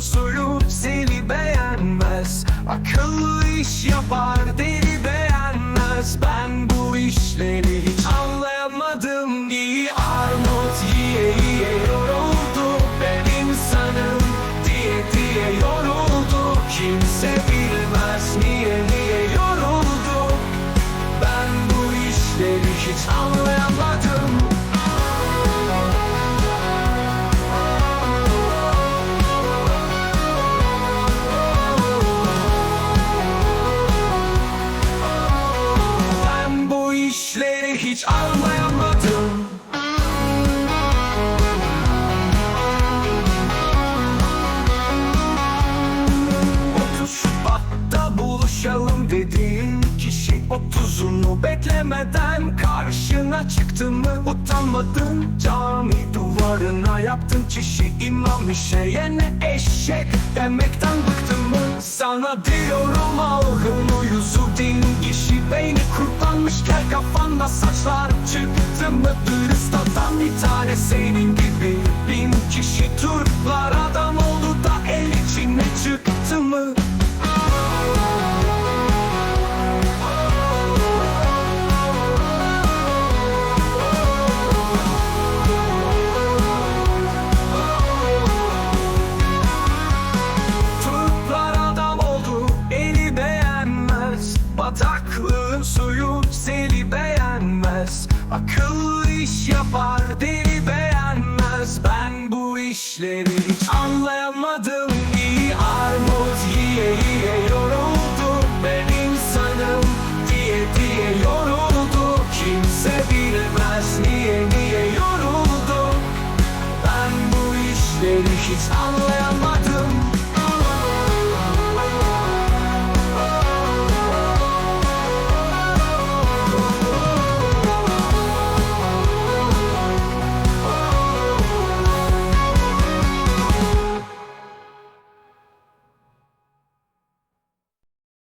suyu seni beğenmez. Akıllı iş yapar deli beğenmez. Ben bu işleri hiç anlayamadım. İyi armut yiye hiç anlayamadım. Otuz Şubat'ta buluşalım dediğin kişi Otuzunu beklemeden karşına çıktı mı? Utanmadın cami duvarına yaptın çişi. İmam işeyene eşek demekten bıktın mı? Sana diyorum algın uyuzu Adam bir tane senin gibi. Bin kişi Türkler adam oldu da el içine çıktı mı? Bataklığın suyu seni beğenmez. Akıllı iş yapar deli beğenmez. Ben bu işleri hiç anlayamadım. İyi armut yiye yiye yoruldu. Ben insanım diye diye yoruldu. Kimse bilmez niye niye yoruldu. Ben bu işleri hiç anlayamadım